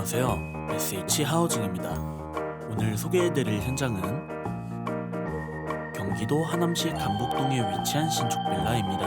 안녕하세요. SH 하우징입니다. 오늘 소개해드릴 현장은 경기도 하남시 간북동에 위치한 신축 빌라입니다.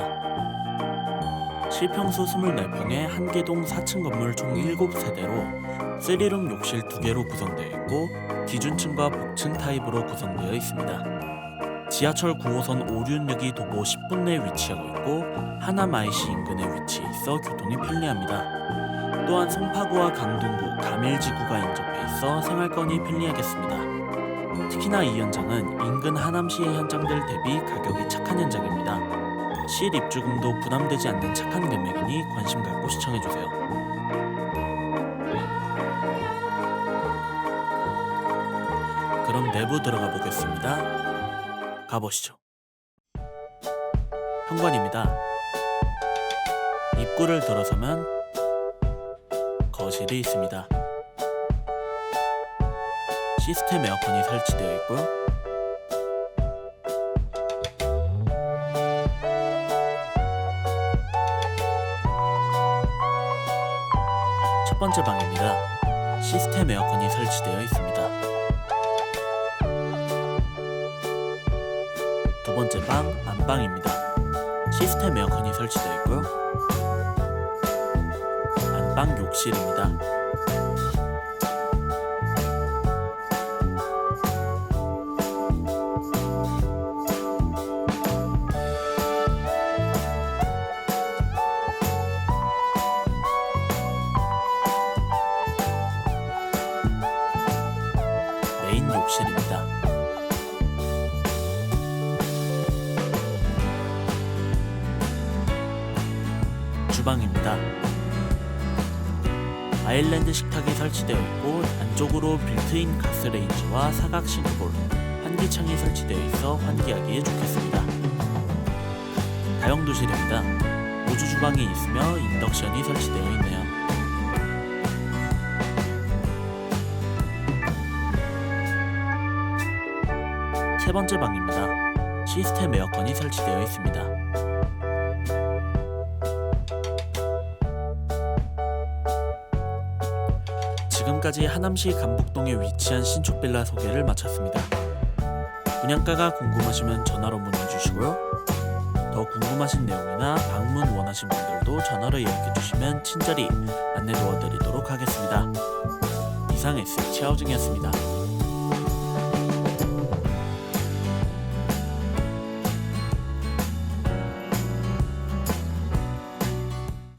실평수 24평에 한개동 4층 건물 총 7세대로 3룸 욕실 2개로 구성되어 있고 기준층과 복층 타입으로 구성되어 있습니다. 지하철 9호선 오륜역이 도보 10분 내에 위치하고 있고 하남 IC 인근에 위치해 있어 교통이 편리합니다. 또한 송파구와 강동구, 가밀지구가 인접해 있어 생활권이 편리하겠습니다. 특히나 이 현장은 인근 하남시의 현장들 대비 가격이 착한 현장입니다. 실 입주금도 부담되지 않는 착한 금액이니 관심 갖고 시청해주세요. 그럼 내부 들어가 보겠습니다. 가보시죠. 현관입니다. 입구를 들어서면 거실이 있습니다. 시스템 에어컨이 설치되어 있고요. 첫 번째 방입니다. 시스템 에어컨이 설치되어 있습니다. 두 번째 방, 안방입니다. 시스템 에어컨이 설치되어 있고요. 안방 욕실입니다. 주방입니다. 아일랜드 식탁이 설치되어 있고 안쪽으로 빌트인 가스레인지와 사각 싱크볼, 환기창이 설치되어 있어 환기하기에 좋겠습니다. 다용도실입니다. 모주 주방이 있으며 인덕션이 설치되어 있네요. 세 번째 방입니다. 시스템 에어컨이 설치되어 있습니다. 지금까지 하남시 간북동에 위치한 신축 빌라 소개를 마쳤습니다. 분양가가 궁금하시면 전화로 문의 주시고요. 더 궁금하신 내용이나 방문 원하신 분들도 전화로 예약해 주시면 친절히 안내 도와드리도록 하겠습니다. 이상 SH 하우징이었습니다.